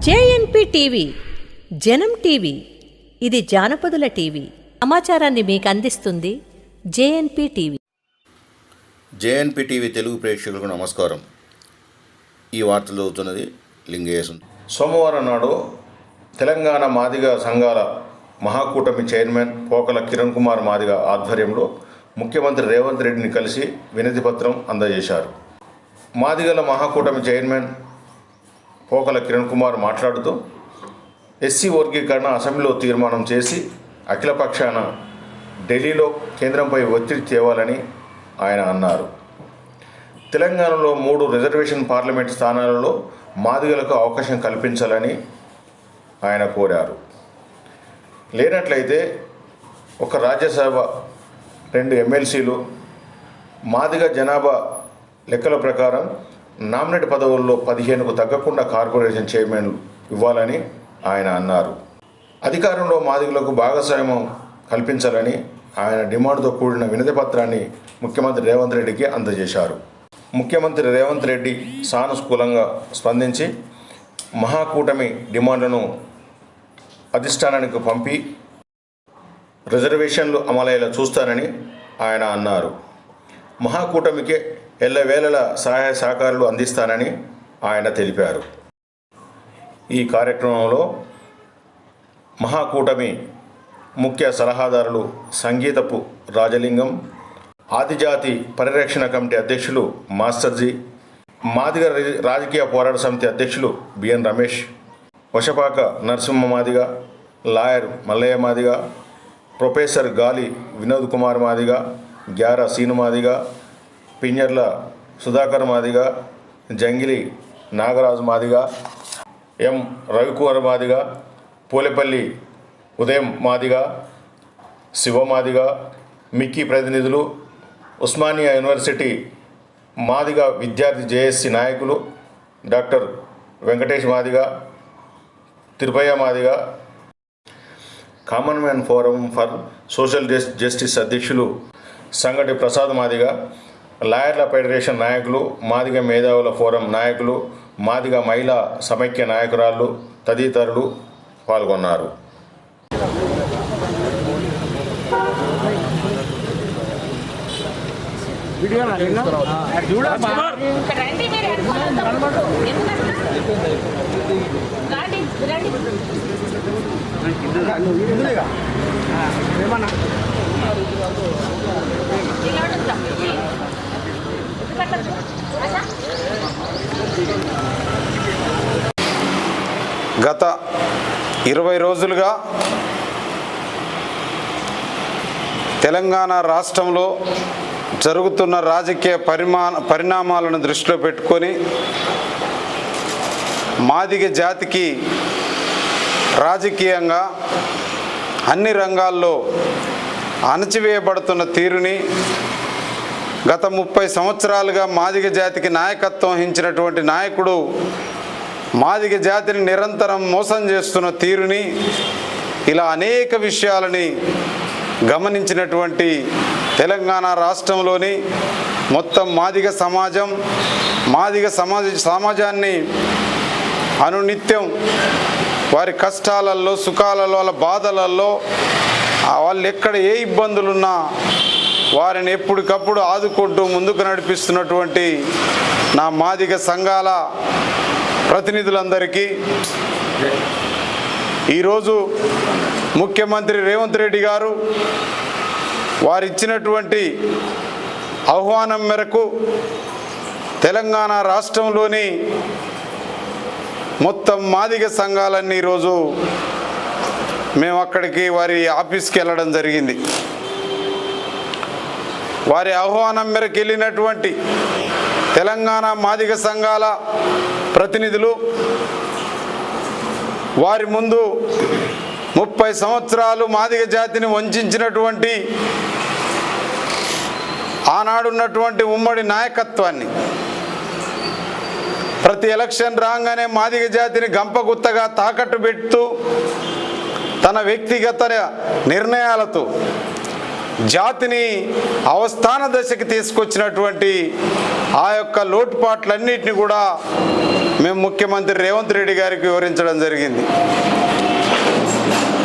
JNP TV జనం TV ఇది జానపదుల TV. సమాచారాన్ని మీకు అందిస్తుంది JNP TV. JNP TV Telugu ప్రేక్షకులకు నమస్కారం. ఈ వార్తలు చదువుతున్నది లింగేశం. సోమవారం నాడు తెలంగాణ మాదిగ సంఘాల మహాకూటమి చైర్మన్ పోకల కిరణ్ కుమార్ మాదిగ ఆధ్వర్యంలో ముఖ్యమంత్రి రేవంత్ రెడ్డిని కలిసి వినతి పత్రం అందజేశారు. మాదిగల మహాకూటమి చైర్మన్ పోకల కిరణ్ కుమార్ మాట్లాడుతూ ఎస్సీ వర్గీకరణ అసెంబ్లీలో తీర్మానం చేసి అఖిలపక్షాన ఢిల్లీలో కేంద్రంపై ఒత్తిడి తేవాలని ఆయన అన్నారు. తెలంగాణలో మూడు రిజర్వేషన్ పార్లమెంట్ స్థానాలలో మాదిగలకు అవకాశం కల్పించాలని ఆయన కోరారు. లేనట్లయితే ఒక రాజ్యసభ రెండు ఎమ్మెల్సీలు మాదిగ జనాభా లెక్కల ప్రకారం నామినేట్ పదవుల్లో పదిహేనుకు తగ్గకుండా కార్పొరేషన్ చైర్మన్ ఇవ్వాలని ఆయన అన్నారు. అధికారంలో మాదిగులకు భాగస్వామ్యం కల్పించాలని ఆయన డిమాండ్తో కూడిన వినతి పత్రాన్ని ముఖ్యమంత్రి రేవంత్ రెడ్డికి అందజేశారు. ముఖ్యమంత్రి రేవంత్ రెడ్డి సానుకూలంగా స్పందించి మహాకూటమి డిమాండ్లను అధిష్టానానికి పంపి రిజర్వేషన్లు అమలయ్యేలా చూస్తారని ఆయన అన్నారు. మహాకూటమికే ఎల్లవేళల సహాయ సహకారాలు అందిస్తానని ఆయన తెలిపారు. ఈ కార్యక్రమంలో మహాకూటమి ముఖ్య సలహాదారులు సంగీతపు రాజలింగం ఆదిజాతి పరిరక్షణ కమిటీ అధ్యక్షులు మాస్టర్జీ మాదిగ రాజకీయ పోరాట సమితి అధ్యక్షులు BN Ramesh Vashapaka Narasimha Madiga lawyer Mallaiah Madiga professor Gali Vinod Kumar Madiga Gyara Seenu Madiga Pinjarla Sudhakar Madiga Jangili Nagaraju Madiga M. Ravikumar Madiga Poolapalli Udayam Madiga Siva Madiga Mickey ప్రతినిధులు Osmania university Madiga విద్యార్థి JSC నాయకులు doctor Venkatesh Madiga Tirupaiah Madiga common man forum for social justice అధ్యక్షులు Sangati Prasad Madiga లాయర్ల federation నాయకులు మాదిగ మేధావుల forum నాయకులు మాదిగ మహిళా సమైక్య నాయకురాళ్ళు తదితరులు పాల్గొన్నారు. ఏమన్నా గత ఇరవై రోజులుగా తెలంగాణ రాష్ట్రంలో జరుగుతున్న రాజకీయ పరిమా పరిణామాలను దృష్టిలో పెట్టుకొని మాదిగ జాతికి రాజకీయంగా అన్ని రంగాల్లో అణచివేయబడుతున్న తీరుని గత ముప్పై సంవత్సరాలుగా మాదిగ జాతికి నాయకత్వం వహించినటువంటి నాయకుడు మాదిగ జాతిని నిరంతరం మోసం చేస్తున్న తీరుని ఇలా అనేక విషయాలని గమనించినటువంటి తెలంగాణ రాష్ట్రంలోని మొత్తం మాదిగ సమాజం మాదిగ సమాజ సమాజాన్ని అనునిత్యం వారి కష్టాలలో సుఖాలలో వాళ్ళ బాధలలో వాళ్ళు ఎక్కడ ఏ ఇబ్బందులున్నా వారిని ఎప్పటికప్పుడు ఆదుకుంటూ ముందుకు నడిపిస్తున్నటువంటి నా మాదిగ సంఘాల ప్రతినిధులందరికీ ఈరోజు ముఖ్యమంత్రి రేవంత్ రెడ్డి గారు వారు ఇచ్చినటువంటి ఆహ్వానం మేరకు తెలంగాణ రాష్ట్రంలోని మొత్తం మాదిగ సంఘాలన్నీ ఈరోజు మేము అక్కడికి వారి ఆఫీస్కి వెళ్ళడం జరిగింది. వారి ఆహ్వానం మేరకు వెళ్ళినటువంటి తెలంగాణ మాదిగ సంఘాల ప్రతినిధులు వారి ముందు ముప్పై సంవత్సరాలు మాదిగ జాతిని వంచినటువంటి ఆనాడున్నటువంటి ఉమ్మడి నాయకత్వాన్ని. ప్రతి ఎలక్షన్ రాగానే మాదిగ జాతిని గంపగుత్తగా తాకట్టు పెడుతూ తన వ్యక్తిగత నిర్ణయాలతో జాతిని అవస్థాన దశకి తీసుకొచ్చినటువంటి ఆ యొక్క లోటుపాట్లన్నింటినీ కూడా మేము ముఖ్యమంత్రి రేవంత్ రెడ్డి గారికి వివరించడం జరిగింది.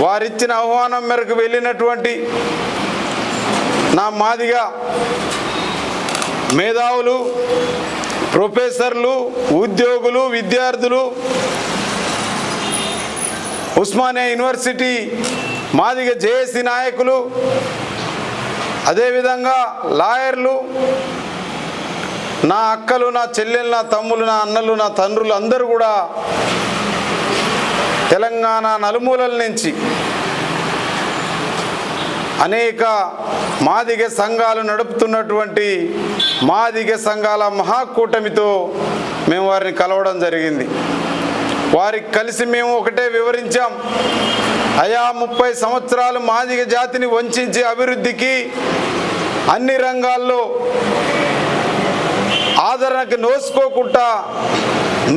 వారిచ్చిన ఆహ్వానం మేరకు వెళ్ళినటువంటి నా మాదిగా మేధావులు ప్రొఫెసర్లు ఉద్యోగులు విద్యార్థులు ఉస్మానియా యూనివర్సిటీ మాదిగ జేఏసీ నాయకులు అదేవిధంగా లాయర్లు నా అక్కలు నా చెల్లెలు నా తమ్ములు నా అన్నలు నా తండ్రులు అందరూ కూడా తెలంగాణ నలుమూలల నుంచి అనేక మాదిగ సంఘాలు నడుపుతున్నటువంటి మాదిగ సంఘాల మహాకూటమితో మేము వారిని కలవడం జరిగింది. వారికి కలిసి మేము ఒకటే వివరించాం. అయా ముప్పై సంవత్సరాలు మాదిగ జాతిని వంచి అభివృద్ధికి అన్ని రంగాల్లో ఆదరణకు నోసుకోకుండా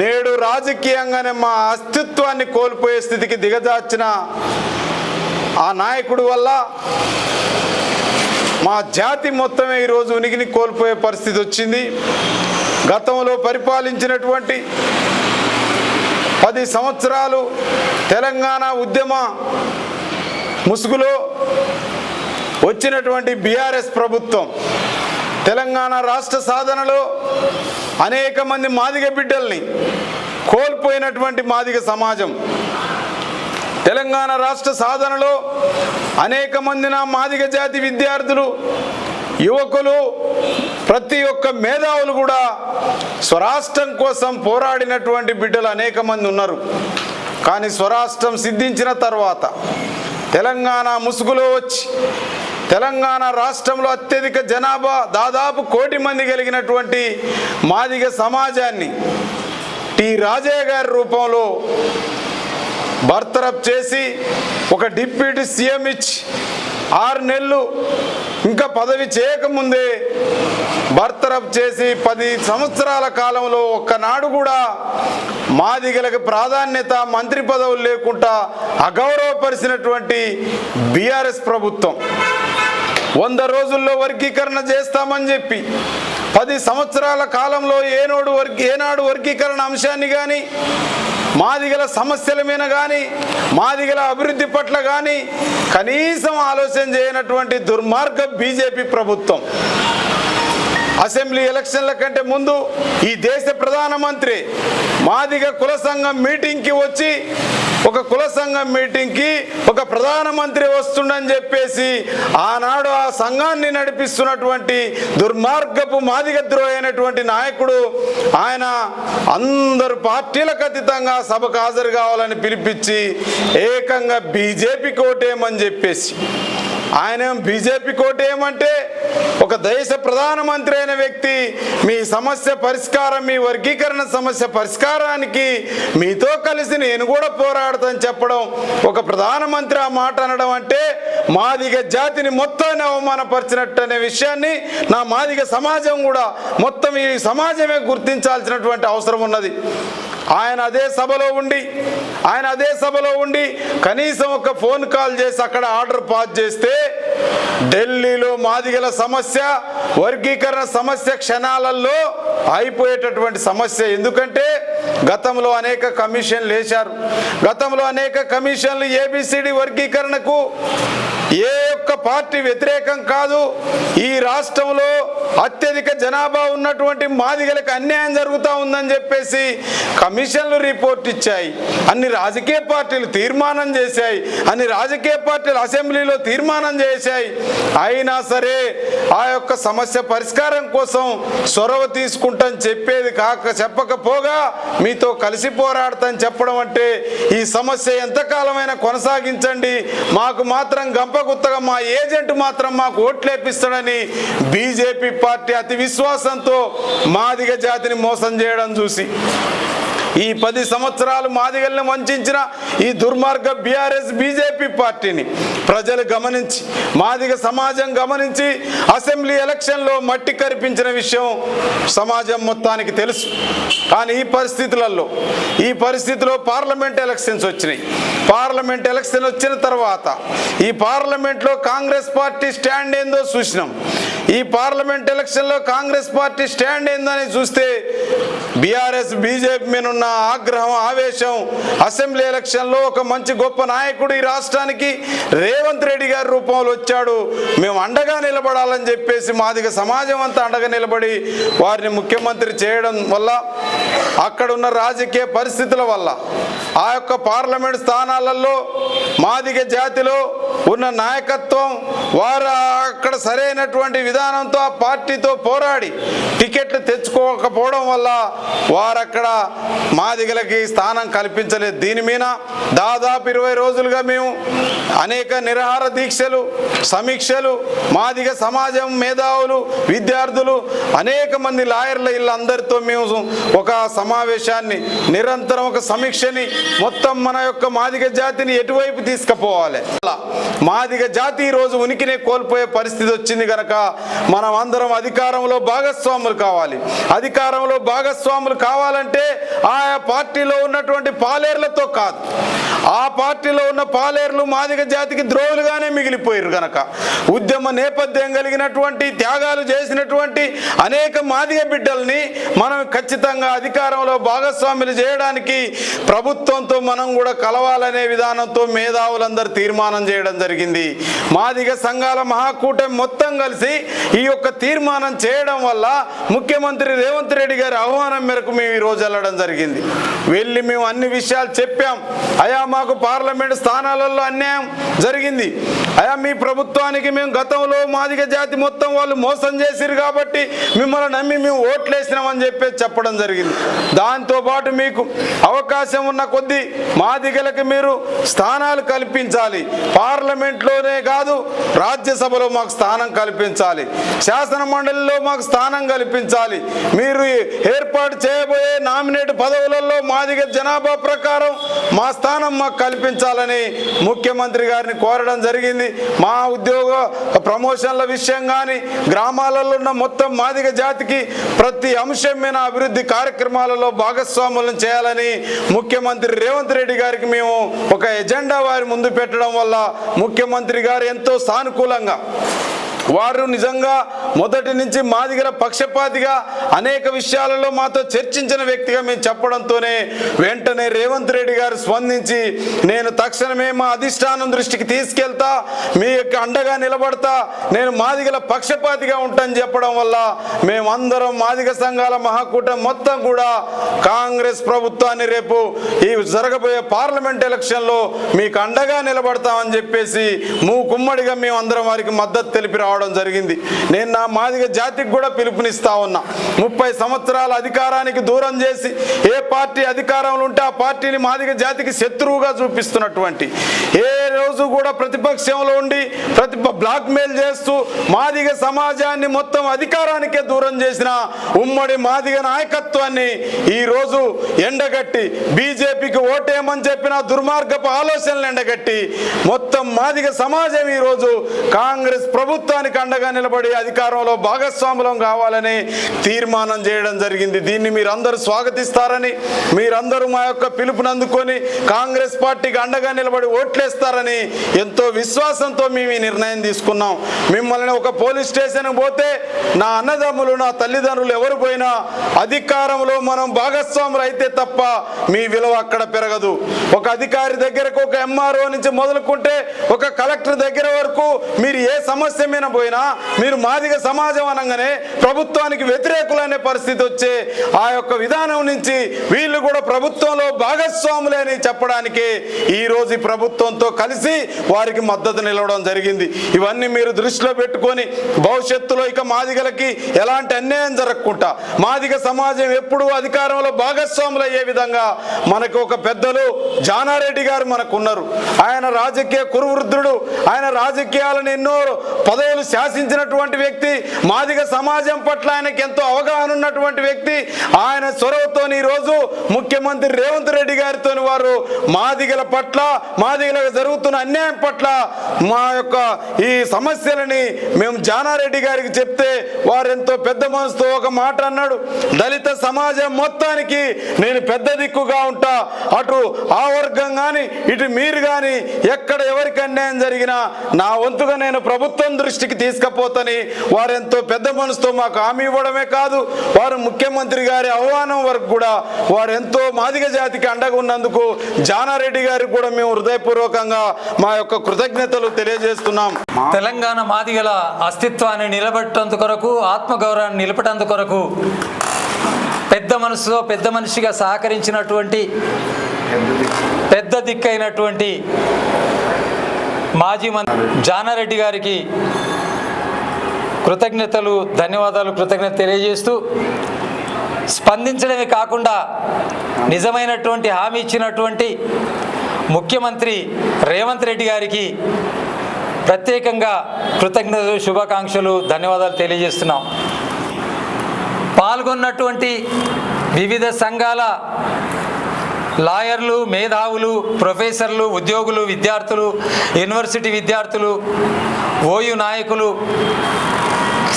నేడు రాజకీయంగానే మా అస్తిత్వాన్ని కోల్పోయే స్థితికి దిగజార్చిన ఆ నాయకుడు వల్ల మా జాతి మొత్తమే ఈరోజు ఉనికిని కోల్పోయే పరిస్థితి వచ్చింది. గతంలో పరిపాలించినటువంటి పది సంవత్సరాలు తెలంగాణ ఉద్యమ ముసుగులో వచ్చినటువంటి బీఆర్ఎస్ ప్రభుత్వం తెలంగాణ రాష్ట్ర సాధనలో అనేక మంది మాదిగ బిడ్డల్ని కోల్పోయినటువంటి మాదిగ సమాజం. తెలంగాణ రాష్ట్ర సాధనలో అనేక మంది నా మాదిగ జాతి విద్యార్థులు యువకులు ప్రతి ఒక్క మేధావులు కూడా స్వరాష్ట్రం కోసం పోరాడినటువంటి బిడ్డలు అనేక మంది ఉన్నారు. కానీ స్వరాష్ట్రం సిద్ధించిన తర్వాత తెలంగాణ ముసుగులో వచ్చి తెలంగాణ రాష్ట్రంలో అత్యధిక జనాభా దాదాపు కోటి మంది కలిగినటువంటి మాదిగ సమాజాన్ని టి రాజయ్య గారి రూపంలో బర్తరఫ్ చేసి ఒక డిప్యూటీ సీఎం ఇచ్చి ఆరు నెలలు ఇంకా పదవి చేయకముందే బర్తరఫ్ చేసి పది సంవత్సరాల కాలంలో ఒక్కనాడు కూడా మాదిగలకు ప్రాధాన్యత మంత్రి పదవులు లేకుండా అగౌరవపరిచినటువంటి బీఆర్ఎస్ ప్రభుత్వం. వంద రోజుల్లో వర్గీకరణ చేస్తామని చెప్పి పది సంవత్సరాల కాలంలో ఏనాడు వర్గీ ఏనాడు వర్గీకరణ అంశాన్ని కానీ మాదిగల సమస్యల మీద కానీ మాదిగల అభివృద్ధి పట్ల కానీ కనీసం ఆలోచన చేయనటువంటి దుర్మార్గ బీజేపీ ప్రభుత్వం. అసెంబ్లీ ఎలక్షన్ల కంటే ముందు ఈ దేశ ప్రధానమంత్రి మాదిగ కుల సంఘం మీటింగ్కి వచ్చి ఒక కుల సంఘం మీటింగ్కి ఒక ప్రధానమంత్రి వస్తుండని చెప్పేసి ఆనాడు ఆ సంఘాన్ని నడిపిస్తున్నటువంటి దుర్మార్గపు మాదిగ ద్రోహైనటువంటి నాయకుడు ఆయన అందరు పార్టీలకు అతీతంగా సభకు హాజరు కావాలని పిలిపించి ఏకంగా బీజేపీ కోటేమని చెప్పేసి ఆయన బీజేపీ కోటేయమంటే ఒక దేశ ప్రధానమంత్రి అయిన వ్యక్తి మీ సమస్య పరిష్కారం మీ వర్గీకరణ సమస్య పరిష్కారానికి మీతో కలిసి నేను కూడా పోరాడతాను చెప్పడం ఒక ప్రధానమంత్రి ఆ మాట అనడం అంటే మాదిగ జాతిని మొత్తాన్ని అవమానపరిచినట్టు అనే విషయాన్ని నా మాదిగ సమాజం కూడా మొత్తం ఈ సమాజమే గుర్తించాల్సినటువంటి అవసరం ఉన్నది. ఆయన అదే సభలో ఉండి ఆయన అదే సభలో ఉండి కనీసం ఒక ఫోన్ కాల్ చేసి అక్కడ ఆర్డర్ పాస్ చేస్తే ఢిల్లీలో మాదిగల సమస్య వర్గీకరణ సమస్య క్షణాలలో అయిపోయేటటువంటి సమస్య. ఎందుకంటే గతంలో అనేక కమిషన్లు వేశారు. గతంలో అనేక కమిషన్లు ఏబిసిడి వర్గీకరణకు ఏ ఒక్క పార్టీ వ్యతిరేకం కాదు. ఈ రాష్ట్రంలో అత్యధిక జనాభా ఉన్నటువంటి మాదిగలకు అన్యాయం జరుగుతూ ఉందని చెప్పేసి కమిషన్లు రిపోర్ట్ ఇచ్చాయి. అన్ని రాజకీయ పార్టీలు తీర్మానం చేశాయి. అన్ని రాజకీయ పార్టీలు అసెంబ్లీలో తీర్మానం చేశాయి. అయినా సరే ఆ యొక్క సమస్య పరిష్కారం కోసం చొరవ తీసుకుంటాం చెప్పేది కాక చెప్పకపోగా మీతో కలిసి పోరాడతాని చెప్పడం అంటే ఈ సమస్య ఎంతకాలమైనా కొనసాగించండి. మాకు మాత్రం గంపగుత్తగా మా ఏజెంట్ మాత్రం మాకు ఓట్లేపిస్తాడని బీజేపీ పార్టీ అతి విశ్వాసంతో మాదిగ జాతిని మోసం చేయడం చూసి ఈ పది సంవత్సరాలు మాదిగల్ని వంచిన ఈ దుర్మార్గ బీఆర్ఎస్ బీజేపీ పార్టీని ప్రజలు గమనించి మాదిగ సమాజం గమనించి అసెంబ్లీ ఎలక్షన్లో మట్టి కరిపించిన విషయం సమాజం మొత్తానికి తెలుసు. కానీ ఈ పరిస్థితులలో ఈ పరిస్థితిలో పార్లమెంట్ ఎలక్షన్స్ వచ్చినాయి. పార్లమెంట్ ఎలక్షన్ వచ్చిన తర్వాత ఈ పార్లమెంట్లో కాంగ్రెస్ పార్టీ స్టాండ్ ఏందో చూసినాం. ఈ పార్లమెంట్ ఎలక్షన్లో కాంగ్రెస్ పార్టీ స్టాండ్ ఏందని చూస్తే బీఆర్ఎస్ బీజేపీ మీద ఉన్న ఆగ్రహం ఆవేశం అసెంబ్లీ ఎలక్షన్లో ఒక మంచి గొప్ప నాయకుడు ఈ రాష్ట్రానికి రేవంత్ రెడ్డి గారి రూపంలో వచ్చాడు. మేము అండగా నిలబడాలని చెప్పేసి మాదిగ సమాజం అంతా అండగా నిలబడి వారిని ముఖ్యమంత్రి చేయడం వల్ల అక్కడ ఉన్న రాజకీయ పరిస్థితుల వల్ల ఆ యొక్క పార్లమెంట్ స్థానాలలో మాదిగ జాతిలో ఉన్న నాయకత్వం వారు అక్కడ సరైనటువంటి విధానంతో ఆ పార్టీతో పోరాడి టికెట్లు తెచ్చుకోకపోవడం వల్ల వారక్కడ మాదిగలకి స్థానం కల్పించలేదు. దీని మీద దాదాపు ఇరవై రోజులుగా మేము అనేక నిరహార దీక్షలు సమీక్షలు మాదిగ సమాజం మేధావులు విద్యార్థులు అనేక మంది లాయర్ల వీళ్ళందరితో మేము ఒక సమావేశాన్ని నిరంతరం ఒక సమీక్షని మొత్తం మన యొక్క మాదిగ జాతిని ఎటువైపు తీసుకుపోవాలి? అలా మాదిగ జాతి ఈ రోజు ఉనికినే కోల్పోయే పరిస్థితి వచ్చింది కనుక మనం అందరం అధికారంలో భాగస్వాములు కావాలి. అధికారంలో భాగస్వాములు కావాలంటే ఆయా పార్టీలో ఉన్నటువంటి పాలేర్లతో కాదు. ఆ పార్టీలో ఉన్న పాలేర్లు మాదిగ జాతికి ద్రోహులుగానే మిగిలిపోయారు గనక. ఉద్యమ నేపథ్యం కలిగినటువంటి త్యాగాలు చేసినటువంటి అనేక మాదిగ బిడ్డల్ని మనం ఖచ్చితంగా అధికారంలో భాగస్వాములు చేయడానికి ప్రభుత్వంతో మనం కూడా కలవాలనే విధానంతో మేధావులందరూ తీర్మానం చేయడం జరిగింది. మాదిగ సంఘాల మహాకూటమి మొత్తం కలిసి ఈ యొక్క తీర్మానం చేయడం వల్ల ముఖ్యమంత్రి రేవంత్ రెడ్డి గారి ఆహ్వానం మేరకు మేము ఈ రోజు వెళ్ళడం జరిగింది. వెళ్ళి మేము అన్ని విషయాలు చెప్పాం. అయా మాకు పార్లమెంట్ స్థానాలలో అన్యాయం జరిగింది. అయా మీ ప్రభుత్వానికి మేము గతంలో మాదిగ జాతి మొత్తం వాళ్ళు మోసం చేసిరు కాబట్టి మిమ్మల్ని నమ్మి మేము ఓట్లేసినామని చెప్పేసి చెప్పడం జరిగింది. దాంతోపాటు మీకు అవకాశం ఉన్న కొద్దీ మాదిగలకు మీరు స్థానాలు కల్పించాలి. పార్లమెంట్లోనే కాదు రాజ్యసభలో మాకు స్థానం కల్పించాలి. శాసన మండలిలో మాకు స్థానం కల్పించాలి. మీరు ఏర్పాటు చేయబోయే నామినేట్ పదవులలో మాదిగ జనాభా ప్రకారం మా స్థానం మాకు కల్పించాలని ముఖ్యమంత్రి గారిని కోరడం జరిగింది. మా ఉద్యోగ ప్రమోషన్ల విషయం కానీ గ్రామాలలో ఉన్న మొత్తం మాదిగ జాతికి ప్రతి అంశం మీద అభివృద్ధి కార్యక్రమాలలో భాగస్వాములను చేయాలని ముఖ్యమంత్రి రేవంత్ రెడ్డి గారికి మేము ఒక ఎజెండా వారి ముందు పెట్టడం వల్ల ముఖ్యమంత్రి గారు ఎంతో సానుకూలంగా వారు నిజంగా మొదటి నుంచి మాదిగల పక్షపాతిగా అనేక విషయాలలో మాతో చర్చించిన వ్యక్తిగా మేము చెప్పడంతోనే వెంటనే రేవంత్ రెడ్డి గారు స్పందించి నేను తక్షణమే మా అధిష్టానం దృష్టికి తీసుకెళ్తా మీ యొక్క అండగా నిలబడతా నేను మాదిగల పక్షపాతిగా ఉంటాను చెప్పడం వల్ల మేమందరం మాదిగ సంఘాల మహాకూటమి మొత్తం కూడా కాంగ్రెస్ ప్రభుత్వాన్ని రేపు ఈ జరగబోయే పార్లమెంట్ ఎలక్షన్లో మీకు అండగా నిలబడతామని చెప్పేసి మూకుమ్మడిగా మేము అందరం వారికి మద్దతు తెలిపి రావడం జరిగింది. నేను నా మాదిగ జాతికి కూడా పిలుపునిస్తా ఉన్నా. ముప్పై సంవత్సరాల అధికారానికి దూరం చేసి ఏ పార్టీ అధికారంలో ఉంటే ఆ పార్టీని మాదిగ జాతికి శత్రువుగా చూపిస్తున్నటువంటి ఏ రోజు కూడా ప్రతిపక్షంలో ఉండి ప్రతి బ్లాక్ మెయిల్ చేస్తూ మాదిగ సమాజాన్ని మొత్తం అధికారానికే దూరం చేసిన ఉమ్మడి మాదిగ నాయకత్వాన్ని ఈ రోజు ఎండగట్టి బీజేపీకి ఓటేయమని చెప్పిన దుర్మార్గపు ఆలోచనలు ఎండగట్టి మొత్తం మాదిగ సమాజం ఈ రోజు కాంగ్రెస్ ప్రభుత్వానికి అండగా నిలబడి అధికారంలో భాగస్వాములం కావాలని తీర్మానం చేయడం జరిగింది. దీన్ని మీరందరూ స్వాగతిస్తారని మీరందరూ మా యొక్క పిలుపునందుకొని కాంగ్రెస్ పార్టీకి అండగా నిలబడి ఓట్లేస్తారని ఎంతో విశ్వాసంతో మేము ఈ నిర్ణయం తీసుకున్నాం. మిమ్మల్ని ఒక పోలీస్ స్టేషన్కి పోతే నా అన్నదమ్ములు నా తల్లిదండ్రులు ఎవరు పోయినా అధికారంలో మనం భాగస్వాములు అయితే తప్ప మీ విలువ అక్కడ పెరగదు. ఒక అధికారి దగ్గరకు ఒక ఎంఆర్ఓ నుంచి మొదలుకుంటే ఒక కలెక్టర్ దగ్గర వరకు మీరు ఏ సమస్య మీద పోయినా మీరు మాదిగ సమాజం అనగానే ప్రభుత్వానికి వ్యతిరేకులనే పరిస్థితి వచ్చే ఆ యొక్క విధానం నుంచి వీళ్ళు కూడా ప్రభుత్వంలో భాగస్వాములే అని చెప్పడానికి ఈ రోజు ప్రభుత్వంతో కలిసి కలిసి వారికి మద్దతు నిలవడం జరిగింది. ఇవన్నీ మీరు దృష్టిలో పెట్టుకొని భవిష్యత్తులో ఇక మాదిగలకి ఎలాంటి అన్యాయం జరగకుండా మాదిగ సమాజం ఎప్పుడు అధికారంలో భాగస్వాములు అయ్యే విధంగా మనకు ఒక పెద్దలు జానారెడ్డి గారు మనకు ఉన్నారు ఆయన రాజకీయ కురువృద్ధుడు ఆయన రాజకీయాలను ఎన్నో పదవులు శాసించినటువంటి వ్యక్తి మాదిగ సమాజం పట్ల ఆయనకి ఎంతో అవగాహన ఉన్నటువంటి వ్యక్తి ఆయన చొరవతో ఈరోజు ముఖ్యమంత్రి రేవంత్ రెడ్డి గారితో వారు మాదిగల పట్ల మాదిగలకు జరుగుతున్న జరుగుతున్న అన్యాయం పట్ల మా యొక్క ఈ సమస్యలని మేము జానారెడ్డి గారికి చెప్తే వారు ఎంతో పెద్ద మనసుతో ఒక మాట అన్నాడు. దళిత సమాజం మొత్తానికి నేను పెద్ద దిక్కుగా ఉంటా. అటు ఆ వర్గం కానీ ఇటు మీరు కానీ ఎక్కడ ఎవరికి అన్యాయం జరిగినా నా వంతుగా నేను ప్రభుత్వం దృష్టికి తీసుకపోతని వారు ఎంతో పెద్ద మనసుతో మాకు హామీ ఇవ్వడమే కాదు. వారు ముఖ్యమంత్రి గారి ఆహ్వానం వరకు కూడా వారు ఎంతో మాదిగ జాతికి అండగా ఉన్నందుకు జానారెడ్డి గారికి కూడా మేము హృదయపూర్వకంగా మా యొక్క కృతజ్ఞతలు తెలియజేస్తున్నాం. తెలంగాణ మాది గల అస్తిత్వాన్ని నిలబెట్టేందు కొరకు ఆత్మగౌరవాన్ని నిలపటందు కొరకు పెద్ద మనసుతో పెద్ద మనిషిగా సహకరించినటువంటి పెద్ద దిక్కైనటువంటి మాజీ మంత్రి జానారెడ్డి గారికి కృతజ్ఞతలు ధన్యవాదాలు కృతజ్ఞత తెలియజేస్తూ స్పందించడమే కాకుండా నిజమైనటువంటి హామీ ఇచ్చినటువంటి ముఖ్యమంత్రి రేవంత్ రెడ్డి గారికి ప్రత్యేకంగా కృతజ్ఞతలు శుభాకాంక్షలు ధన్యవాదాలు తెలియజేస్తున్నాం. పాల్గొన్నటువంటి వివిధ సంఘాల లాయర్లు మేధావులు ప్రొఫెసర్లు ఉద్యోగులు విద్యార్థులు యూనివర్సిటీ విద్యార్థులు ఓయు నాయకులు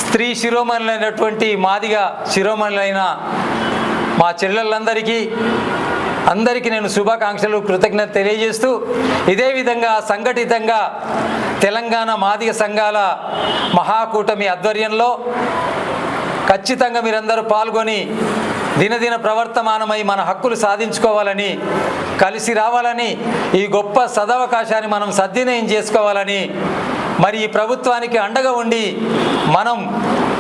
స్త్రీ శిరోమణులైనటువంటి మాదిగా శిరోమణులైన మా చెల్లెళ్ళందరికీ అందరికీ నేను శుభాకాంక్షలు కృతజ్ఞత తెలియజేస్తూ ఇదే విధంగా సంఘటితంగా తెలంగాణ మాదిగ సంఘాల మహాకూటమి ఆధ్వర్యంలో ఖచ్చితంగా మీరందరూ పాల్గొని దినదిన ప్రవర్తమానమై మన హక్కులు సాధించుకోవాలని కలిసి రావాలని ఈ గొప్ప సదవకాశాన్ని మనం సద్వినయం చేసుకోవాలని మరి ఈ ప్రభుత్వానికి అండగా ఉండి మనం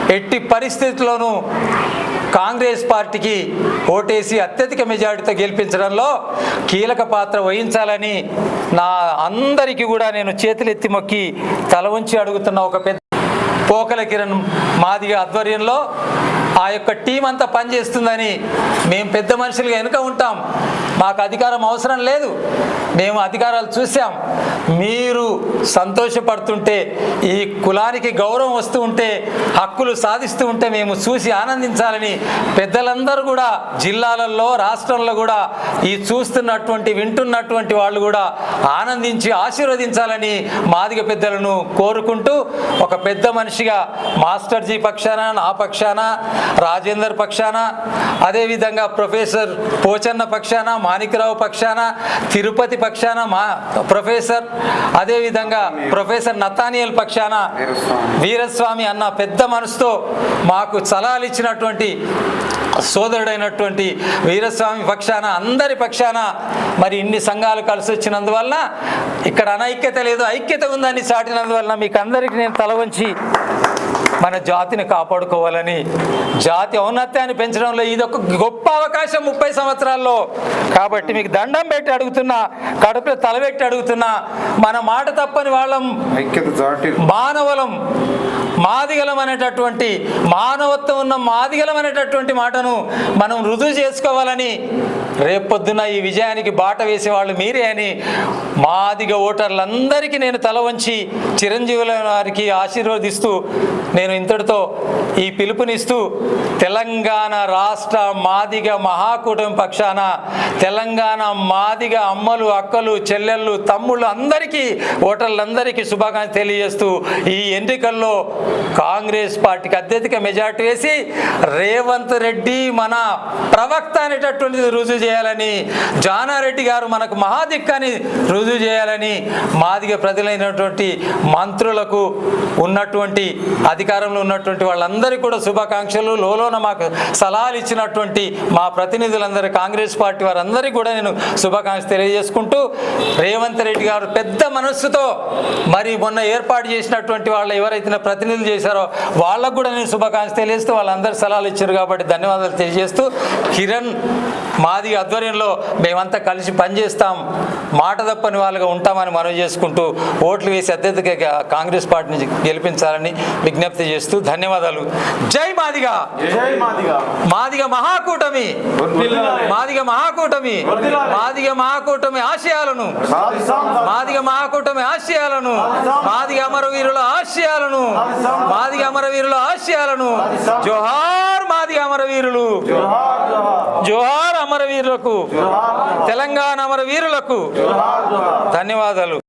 ఎట్టి పరిస్థితుల్లోనూ కాంగ్రెస్ పార్టీకి ఓటేసి అత్యధిక మెజార్టీతో గెలిపించడంలో కీలక పాత్ర వహించాలని నా అందరికీ కూడా నేను చేతులెత్తి మొక్కి తల ఉంచి అడుగుతున్న ఒక పెద్ద పోకల కిరణ్ మాదిగ ఆధ్వర్యంలో ఆ యొక్క టీం అంతా పనిచేస్తుందని మేము పెద్ద మనుషులుగా వెనుక ఉంటాం. మాకు అధికారం అవసరం లేదు. మేము అధికారాలు చూసాం మీరు సంతోషపడుతుంటే ఈ కులానికి గౌరవం వస్తూ ఉంటే హక్కులు సాధిస్తూ ఉంటే మేము చూసి ఆనందించాలని పెద్దలందరూ కూడా జిల్లాలలో రాష్ట్రంలో కూడా ఈ చూస్తున్నటువంటి వింటున్నటువంటి వాళ్ళు కూడా ఆనందించి ఆశీర్వదించాలని మాదిగ పెద్దలను కోరుకుంటూ ఒక పెద్ద మనిషిగా మాస్టర్జీ పక్షాన నా పక్షాన రాజేందర్ పక్షాన అదేవిధంగా ప్రొఫెసర్ పోచన్న పక్షాన మాణిక్రావు పక్షాన తిరుపతి పక్షాన మా ప్రొఫెసర్ అదేవిధంగా ప్రొఫెసర్ నతానియల్ పక్షాన వీరస్వామి అన్న పెద్ద మనసుతో మాకు సలహాలు ఇచ్చినటువంటి సోదరుడైనటువంటి వీరస్వామి పక్షాన అందరి పక్షాన మరి ఇన్ని సంఘాలు కలిసి వచ్చినందువలన ఇక్కడ అనైక్యత లేదు ఐక్యత ఉందని చాటినందువలన మీకు అందరికీ నేను తల వంచి మన జాతిని కాపాడుకోవాలని జాతి ఔన్నత్యాన్ని పెంచడంలో ఇది ఒక గొప్ప అవకాశం ముప్పై సంవత్సరాల్లో. కాబట్టి మీకు దండం పెట్టి అడుగుతున్నా కడుపులో తలబెట్టి అడుగుతున్నా మన మాట తప్పని వాళ్ళం మానవలం. మాదిగలం అనేటటువంటి మానవత్వం ఉన్న మాదిగలం అనేటటువంటి మాటను మనం రుజువు చేసుకోవాలని రేపొద్దున ఈ విజయానికి బాట వేసేవాళ్ళు మీరే అని మాదిగ ఓటర్లందరికీ నేను తల వంచి చిరంజీవుల వారికి ఆశీర్వదిస్తూ నేను ఇంతటితో ఈ పిలుపునిస్తూ తెలంగాణ రాష్ట్ర మాదిగ మహాకూటమి పక్షాన తెలంగాణ మాదిగ అమ్మలు అక్కలు చెల్లెళ్ళు తమ్ముళ్ళు అందరికీ ఓటర్లందరికీ శుభాకాంక్షలు తెలియజేస్తూ ఈ ఎన్నికల్లో కాంగ్రెస్ పార్టీకి అత్యధిక మెజార్టీ వేసి రేవంత్ రెడ్డి మన ప్రవక్త అనేటటువంటిది రుజువు చేయాలని జానారెడ్డి గారు మనకు మహాదిక్కని రుజువు చేయాలని మాదిగ ప్రజలైనటువంటి మంత్రులకు ఉన్నటువంటి అధికారంలో ఉన్నటువంటి వాళ్ళందరికీ కూడా శుభాకాంక్షలు. లోలోన మాకు సలహాలు ఇచ్చినటువంటి మా ప్రతినిధులందరూ కాంగ్రెస్ పార్టీ వారందరికీ కూడా నేను శుభాకాంక్ష తెలియజేసుకుంటూ రేవంత్ రెడ్డి గారు పెద్ద మనస్సుతో మరి మొన్న ఏర్పాటు చేసినటువంటి వాళ్ళు ఎవరైతే ప్రతినిధులు చేశారో వాళ్ళకు కూడా నేను శుభాకాంక్షలు తెలియజేస్తూ వాళ్ళందరూ సలహాలు ఇచ్చారు కాబట్టి ధన్యవాదాలు తెలియజేస్తూ కిరణ్ మాది ఆధ్వర్యంలో మేమంతా కలిసి పనిచేస్తాం. మాట తప్పని వాళ్ళగా ఉంటామని మనవి చేసుకుంటూ ఓట్లు వేసి అత్యధిక కాంగ్రెస్ పార్టీని గెలిపించాలని విజ్ఞప్తి చేస్తూ ధన్యవాదాలు. జై మాదిగా. మాదిగ. మహాకూటమి. మాదిగ మహాకూటమి. మాదిగ మహాకూటమి ఆశయాలను. మాదిగ మహాకూటమి ఆశయాలను. మాదిగ అమరవీరుల ఆశయాలను. మాదిగ అమరవీరుల ఆశయాలను. జోహార్ మాదిగ అమరవీరులు జోహార్ అమరవీరులకు తెలంగాణ అమరవీరులకు ధన్యవాదాలు.